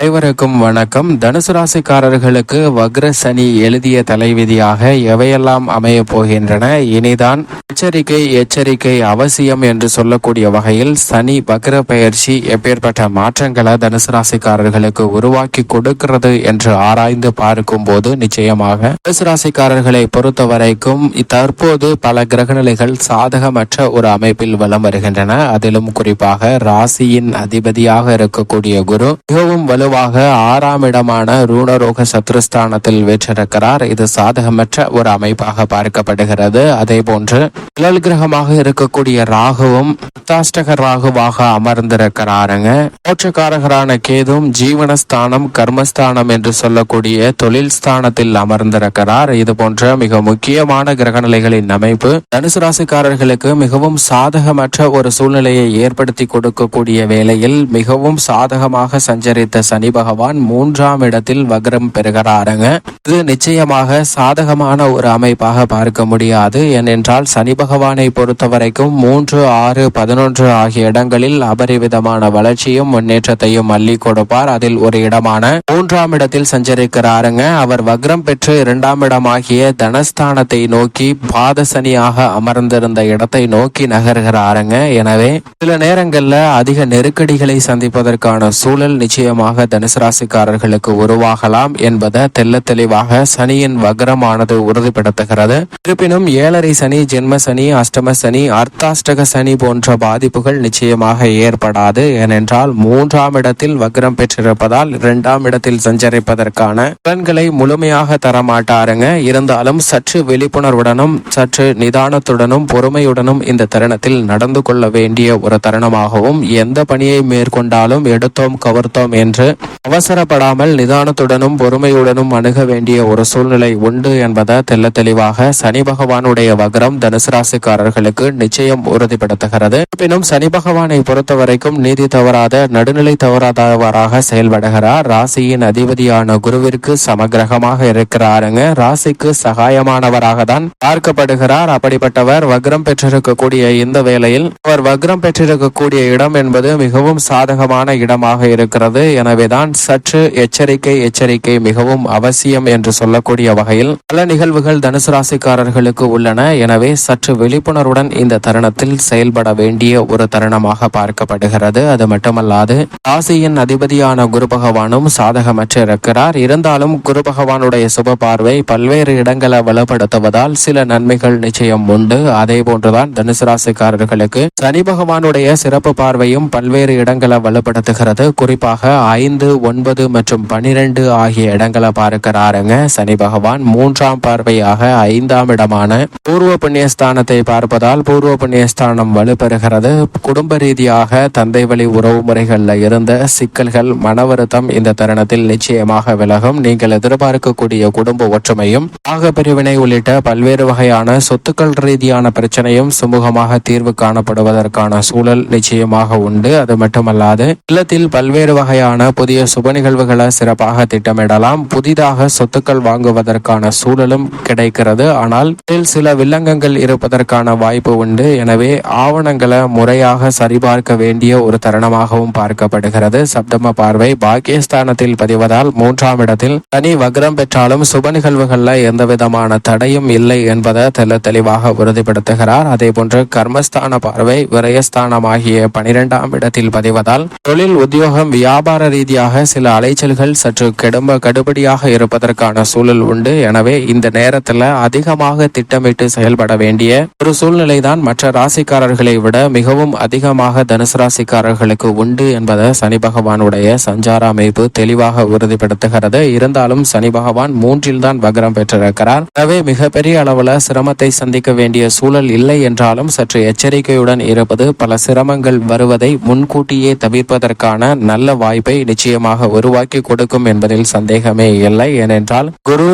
அனைவருக்கும் வணக்கம். தனுசு ராசிக்காரர்களுக்கு வக்ர சனி எழுதிய தலைவிதியாக எவையெல்லாம் அமைய போகின்றன? இனிதான் எச்சரிக்கை எச்சரிக்கை அவசியம் என்று சொல்லக்கூடிய வகையில் சனி வக்ர பயிற்சி எப்பேற்பட்ட மாற்றங்களை தனுசு ராசிக்காரர்களுக்கு உருவாக்கி கொடுக்கிறது என்று ஆராய்ந்து பார்க்கும் போது நிச்சயமாக தனுசு ராசிக்காரர்களை பொறுத்த வரைக்கும் தற்போது பல கிரகநிலைகள் சாதகமற்ற ஒரு அமைப்பில் வலம் வருகின்றன. அதிலும் குறிப்பாக ராசியின் அதிபதியாக இருக்கக்கூடிய குரு மிகவும் வலு வலுவாக ஆறாம் இடமான ரூணரோக சத்ருஸ்தானத்தில் வீற்றிருக்கிறார். இது சாதகமற்ற ஒரு அமைப்பாக பார்க்கப்படுகிறது. அதே போன்று நிழல் கிரகமாக இருக்கக்கூடிய ராகுவும் அஷ்டாஷ்டக ராகுவாக அமர்ந்திருக்கிறாருங்க. மோட்சக்காரகரான கேதும் ஜீவனஸ்தானம் கர்மஸ்தானம் என்று சொல்லக்கூடிய தொழில் ஸ்தானத்தில் அமர்ந்திருக்கிறார். இது போன்ற மிக முக்கியமான கிரகநிலைகளின் அமைப்பு தனுசு ராசிக்காரர்களுக்கு மிகவும் சாதகமற்ற ஒரு சூழ்நிலையை ஏற்படுத்தி கொடுக்கக்கூடிய வேளையில் மிகவும் சாதகமாக சஞ்சரித்த சனி பகவான் மூன்றாம் இடத்தில் வக்ரம் பெறுகிறாருங்க. இது நிச்சயமாக சாதகமான ஒரு அமைப்பாக பார்க்க முடியாது. ஏனென்றால் சனி பகவானை பொறுத்த வரைக்கும் மூன்று ஆறு பதினொன்று ஆகிய இடங்களில் அபரிவிதமான வளர்ச்சியும் முன்னேற்றத்தையும் அள்ளி கொடுப்பார். அதில் ஒரு இடமான மூன்றாம் இடத்தில் சஞ்சரிக்கிறாருங்க. அவர் வக்ரம் பெற்று இரண்டாம் இடமாகிய தனஸ்தானத்தை நோக்கி பாத சனியாக அமர்ந்திருந்த இடத்தை நோக்கி நகர்கிறாருங்க. எனவே சில நேரங்கள்ல அதிக நெருக்கடிகளை சந்திப்பதற்கான சூழல் நிச்சயமாக தனுசு ராசிக்காரர்களுக்கு உருவாகலாம் என்பதை தெல்ல தெளிவாக சனியின் வக்ரமானது உறுதிப்படுத்துகிறது. இருப்பினும் ஏழரை சனி ஜென்ம சனி அஷ்டம சனி அர்த்தாஷ்டக சனி போன்ற பாதிப்புகள் நிச்சயமாக ஏற்படாது. ஏனென்றால் மூன்றாம் இடத்தில் வக்ரம் பெற்றிருப்பதால் இரண்டாம் இடத்தில் சஞ்சரிப்பதற்கான பலன்களை முழுமையாக தரமாட்டாருங்க. இருந்தாலும் சற்று விழிப்புணர்வுடனும் சற்று நிதானத்துடனும் பொறுமையுடனும் இந்த தருணத்தில் நடந்து கொள்ள வேண்டிய ஒரு தருணமாகவும் எந்த பணியை மேற்கொண்டாலும் எடுத்தோம் கவர்த்தோம் என்று அவசரப்படாமல் நிதானத்துடனும் பொறுமையுடனும் அணுக வேண்டிய ஒரு சூழ்நிலை உண்டு என்பதை தெல்ல தெளிவாக சனி பகவானுடைய வக்ரம் தனுசு ராசிக்காரர்களுக்கு நிச்சயம் உறுதிப்படுத்துகிறது. இருப்பினும் சனி பகவானை பொறுத்த வரைக்கும் நீதி தவறாத நடுநிலை தவறாதவராக செயல்படுகிறார். ராசியின் அதிபதியான குருவிற்கு சமகிரகமாக இருக்கிறாருங்க. ராசிக்கு சகாயமானவராக தான் பார்க்கப்படுகிறார். அப்படிப்பட்டவர் வக்ரம் பெற்றிருக்கக்கூடிய இந்த வேளையில் அவர் வக்ரம் பெற்றிருக்கக்கூடிய இடம் என்பது மிகவும் சாதகமான இடமாக இருக்கிறது. எனவே எனவேதான் சற்று எச்சரிக்கை எச்சரிக்கை மிகவும் அவசியம் என்று சொல்லக்கூடிய வகையில் பல நிகழ்வுகள் தனுசு ராசிக்காரர்களுக்கு உள்ளன. எனவே சற்று விழிப்புணர்வுடன் இந்த தருணத்தில் செயல்பட வேண்டிய ஒரு தருணமாக பார்க்கப்படுகிறது. அது மட்டுமல்லாது ராசியின் அதிபதியான குரு பகவானும் சாதகமற்று இருக்கிறார். இருந்தாலும் குரு பகவானுடைய சுப பார்வை பல்வேறு இடங்களை வலுப்படுத்துவதால் சில நன்மைகள் நிச்சயம் உண்டு. அதே போன்றுதான் தனுசு ராசிக்காரர்களுக்கு சனி பகவானுடைய சிறப்பு பார்வையும் பல்வேறு இடங்களை வலுப்படுத்துகிறது. குறிப்பாக ஐந்து ஒன்பது மற்றும் பனிரெண்டு ஆகிய இடங்களை பார்க்கிறாருங்க. சனி பகவான் மூன்றாம் பார்வையாக ஐந்தாம் இடமான பூர்வ புண்ணியஸ்தானத்தை பார்ப்பதால் பூர்வ புண்ணியஸ்தானம் வலுப்பெறுகிறது. குடும்ப ரீதியாக தந்தை வழி உறவு முறைகளில் இருந்த சிக்கல்கள் மன வருத்தம் இந்த தருணத்தில் நிச்சயமாக விலகும். நீங்கள் எதிர்பார்க்கக்கூடிய குடும்ப ஒற்றுமையும் ஆக பிரிவினை உள்ளிட்ட பல்வேறு வகையான சொத்துக்கள் ரீதியான பிரச்சனையும் சுமூகமாக தீர்வு காணப்படுவதற்கான சூழல் நிச்சயமாக உண்டு. அது மட்டுமல்லாது இல்லத்தில் பல்வேறு வகையான புதிய சுப நிகழ்வுகளை சிறப்பாக திட்டமிடலாம். புதிதாக சொத்துக்கள் வாங்குவதற்கான சூழலும் கிடைக்கிறது. ஆனால் இதில் சில வில்லங்கங்கள் இருப்பதற்கான வாய்ப்பு உண்டு. எனவே ஆவணங்களை முறையாக சரிபார்க்க வேண்டிய ஒரு தருணமாகவும் பார்க்கப்படுகிறது. சப்தம பார்வை பாக்கியஸ்தானத்தில் பதிவதால் மூன்றாம் இடத்தில் தனி வக்ரம் பெற்றாலும் சுப நிகழ்வுகள்ல எந்த விதமான தடையும் இல்லை என்பதை தெல்ல தெளிவாக உறுதிப்படுத்துகிறார். அதே போன்று கர்மஸ்தான பார்வை விரயஸ்தானம் ஆகிய பனிரெண்டாம் இடத்தில் பதிவதால் தொழில் உத்தியோகம் வியாபார ரீதியாக சில அலைச்சல்கள் சற்று கெடும்ப கடுபடியாக இருப்பதற்கான சூழல் உண்டு. எனவே இந்த நேரத்துல அதிகமாக திட்டமிட்டு செயல்பட வேண்டிய ஒரு சூழ்நிலை தான் மற்ற ராசிக்காரர்களை விட மிகவும் அதிகமாக தனுசு ராசிக்காரர்களுக்கு உண்டு என்பதை சனி பகவானுடைய சஞ்சார அமைப்பு தெளிவாக உறுதிப்படுத்துகிறது. இருந்தாலும் சனி பகவான் மூன்றில் தான் வக்ரம் பெற்றிருக்கிறார். எனவே மிகப்பெரிய அளவுல சிரமத்தை சந்திக்க வேண்டிய சூழல் இல்லை என்றாலும் சற்று எச்சரிக்கையுடன் இருப்பது பல சிரமங்கள் வருவதை முன்கூட்டியே தவிர்ப்பதற்கான நல்ல வாய்ப்பை நிச்சயமாக உருவாக்கி கொடுக்கும் என்பதில் சந்தேகமே இல்லை. ஏனென்றால் குரு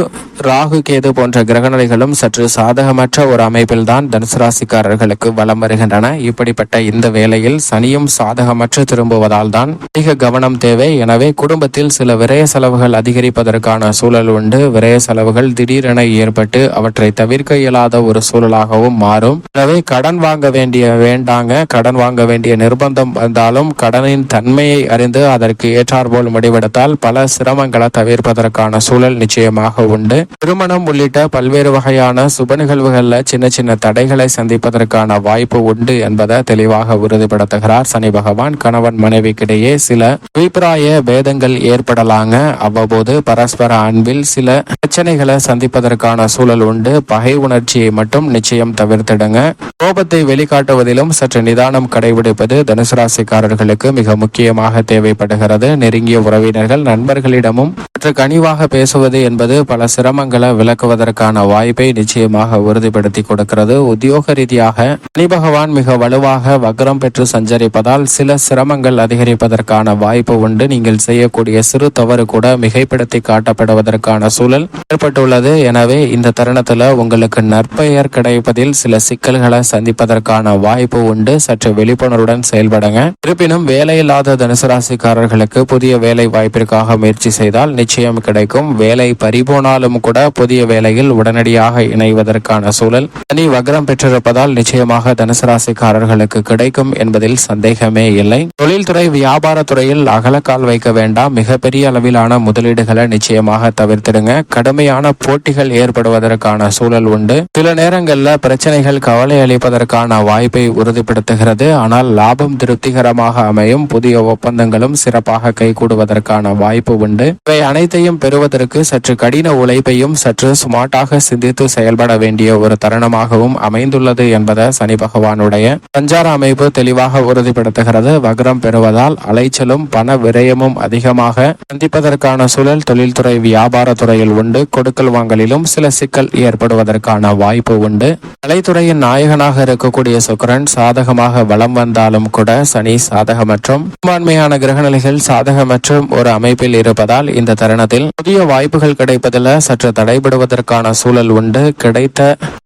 ராகு கேது போன்ற கிரகநிலைகளும் சற்று சாதகமற்ற ஒரு அமைப்பில் தான் தனுசு ராசிக்காரர்களுக்கு வலம் வருகின்றன. இப்படிப்பட்ட இந்த வேளையில் சனியும் சாதகமற்று திரும்புவதால் தான் அதிக கவனம் தேவை. எனவே குடும்பத்தில் சில விரய செலவுகள் அதிகரிப்பதற்கான சூழல் உண்டு. விரய செலவுகள் திடீரென ஏற்பட்டு அவற்றை தவிர்க்க இயலாத ஒரு சூழலாகவும் மாறும். எனவே கடன் வாங்க வேண்டிய வேண்டாங்க. கடன் வாங்க வேண்டிய நிர்பந்தம் வந்தாலும் கடனின் தன்மையை அறிந்து அதற்கு ஏற்ற ஏற்றாற்போல் முடிவெடுத்தால் பல சிரமங்களை தவிர்ப்பதற்கான சூழல் நிச்சயமாக உண்டு. திருமணம் உள்ளிட்ட பல்வேறு வகையான சுப நிகழ்வுகளில் சின்ன சின்ன தடைகளை சந்திப்பதற்கான வாய்ப்பு உண்டு என்பதை தெளிவாக உறுதிப்படுத்துகிறார் சனி பகவான். கணவன் மனைவிக்கிடையே சில அபிப்பிராய பேதங்கள் ஏற்படலாங்க. அவ்வப்போது பரஸ்பர அன்பில் சில பிரச்சனைகளை சந்திப்பதற்கான சூழல் உண்டு. பகை உணர்ச்சியை மட்டும் நிச்சயம் தவிர்த்திடுங்க. கோபத்தை வெளிக்காட்டுவதிலும் சற்று நிதானம் கடைபிடிப்பது தனுசு ராசிக்காரர்களுக்கு மிக முக்கியமாக தேவைப்படுகிறது. நெருங்கிய உறவினர்கள் நண்பர்களிடமும் சற்று கனிவாக பேசுவது என்பது பல சிரமங்களை விளக்குவதற்கான வாய்ப்பை நிச்சயமாக உறுதிப்படுத்தி கொடுக்கிறது. உத்தியோக ரீதியாக சனி பகவான் மிக வலுவாக வக்ரம் பெற்று சஞ்சரிப்பதால் சில சிரமங்கள் அதிகரிப்பதற்கான வாய்ப்பு உண்டு. நீங்கள் செய்யக்கூடிய சிறு தவறு கூட மிகைப்படுத்தி காட்டப்படுவதற்கான சூழல் ஏற்பட்டுள்ளது. எனவே இந்த தருணத்துல உங்களுக்கு நற்பெயர் கிடைப்பதில் சில சிக்கல்களை சந்திப்பதற்கான வாய்ப்பு உண்டு. சற்று விழிப்புணர்வுடன் செயல்படுங்க. இருப்பினும் வேலையில்லாத தனுசு ராசிக்காரர்களுக்கு புதிய வேலை வாய்ப்பிற்காக முயற்சி செய்தால் நிச்சயம் கிடைக்கும். வேலை பறிபோனாலும் கூட புதிய வேலையில் உடனடியாக இணைவதற்கான சூழல். சனி வக்ரம் பெற்றிருப்பதால் நிச்சயமாக தனுசு ராசிக்காரர்களுக்கு கிடைக்கும் என்பதில் சந்தேகமே இல்லை. தொழில்துறை வியாபாரத்துறையில் அகலக்கால் வைக்க வேண்டாம். மிகப்பெரிய அளவிலான முதலீடுகளை நிச்சயமாக தவிர்த்திடுங்க. கடுமையான போட்டிகள் ஏற்படுவதற்கான சூழல் உண்டு. சில நேரங்களில் பிரச்சனைகள் கவலை அளிப்பதற்கான வாய்ப்பை உறுதிப்படுத்துகிறது. ஆனால் லாபம் திருப்திகரமாக அமையும். புதிய ஒப்பந்தங்களும் சிறப்பாக கைகூடுவதற்கான வாய்ப்பு உண்டு. இவை அனைத்தையும் பெறுவதற்கு சற்று கடின உழைப்பையும் சற்று ஸ்மார்ட்டாக சிந்தித்து செயல்பட வேண்டிய ஒரு தருணமாகவும் அமைந்துள்ளது என்பதை சனி பகவானுடைய சஞ்சார அமைப்பு தெளிவாக உறுதிப்படுத்துகிறது. வக்ரம் பெறுவதால் அலைச்சலும் பண விரயமும் அதிகமாக சந்திப்பதற்கான சூழல் தொழில்துறை வியாபாரத்துறையில் உண்டு. கொடுக்கல் வாங்கலிலும் சில சிக்கல் ஏற்படுவதற்கான வாய்ப்பு உண்டு. கலைத்துறையின் நாயகனாக இருக்கக்கூடிய சுக்கரன் சாதகமாக வலம் வந்தாலும் கூட சனி சாதகமற்றும். பெரும்பான்மையான கிரகநிலைகள் சாதகமற்றும் ஒரு அமைப்பில் இருப்பதால் இந்த தருணத்தில் புதிய வாய்ப்புகள் கிடைப்பதில் சற்று தடைபடுவதற்கான சூழல் உண்டு. கிடைத்த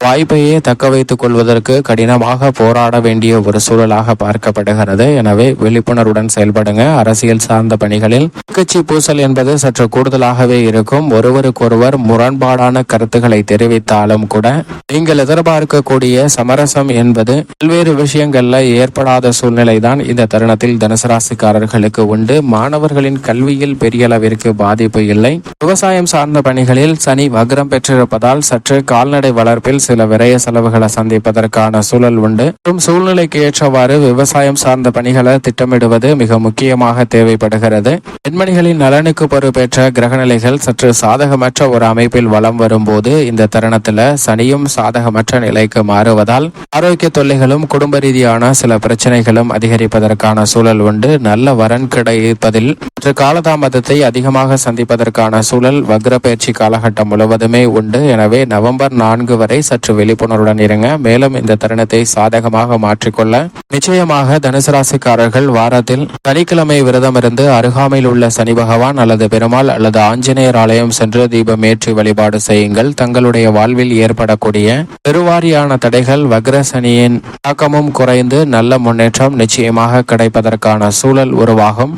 வாய்ப்பையே தக்க வைத்துக் கொள்வதற்கு கடினமாக போராட வேண்டிய ஒரு சூழலாக பார்க்கப்படுகிறது. எனவே விழிப்புணர்வுடன் செயல்படுங்க. அரசியல் சார்ந்த பணிகளில் கட்சி பூசல் என்பது சற்று கூடுதலாகவே இருக்கும். ஒருவருக்கொருவர் முரண்பாடான கருத்துக்களை தெரிவித்தாலும் கூட நீங்கள் எதிர்பார்க்கக்கூடிய சமரசம் என்பது பல்வேறு விஷயங்கள்ல ஏற்படாத சூழ்நிலை தான் இந்த தருணத்தில் தனுசு ராசிக்காரர்களுக்கு உண்டு. மாணவர்களின் கல்வியில் பெரிய அளவிற்கு பாதிப்பு இல்லை. விவசாயம் சார்ந்த பணிகளில் சனி வக்ரம் பெற்றிருப்பதால் சற்று கால்நடை வளர்ப்பில் சில விரய செலவுகளை சந்திப்பதற்கான சூழல் உண்டு. மற்றும் சூழ்நிலைக்கு ஏற்றவாறு விவசாயம் சார்ந்த பணிகளை திட்டமிடுவது மிக முக்கியமாக தேவைப்படுகிறது. பெண்மணிகளின் நலனுக்கு பொறுப்பேற்ற கிரகநிலைகள் சற்று சாதகமற்ற ஒரு அமைப்பில் வலம் வரும்போது இந்த தருணத்தில் சனியும் சாதகமற்ற நிலைக்கு மாறுவதால் ஆரோக்கிய தொல்லைகளும் குடும்ப ரீதியான சில பிரச்சனைகளும் அதிகரிப்பதற்கான சூழல் உண்டு. நல்ல வரன் கிடைப்பதில் சற்று காலதாமதத்தை அதிகமாக சந்திப்பதற்கான சூழல் வக்ர பயிற்சி காலகட்டம் முழுவதுமே உண்டு. எனவே நவம்பர் நான்கு வரை சற்று விழிப்புணர்வுடன் இருங்க. மேலும் இந்த தருணத்தை சாதகமாக மாற்றிக்கொள்ள நிச்சயமாக தனுசு ராசிக்காரர்கள் வாரத்தில் சனிக்கிழமை விரதம் இருந்து அருகாமையில் உள்ள சனி பகவான் அல்லது பெருமாள் அல்லது ஆஞ்சநேயர் ஆலயம் சென்று தீபம் ஏற்றி வழிபாடு செய்யுங்கள். தங்களுடைய வாழ்வில் ஏற்படக்கூடிய பெருவாரியான தடைகள் வக்ர சனியின் தாக்கமும் குறைந்து நல்ல முன்னேற்றம் நிச்சயமாக கிடைப்பதற்கான சூழல் உருவாகும்.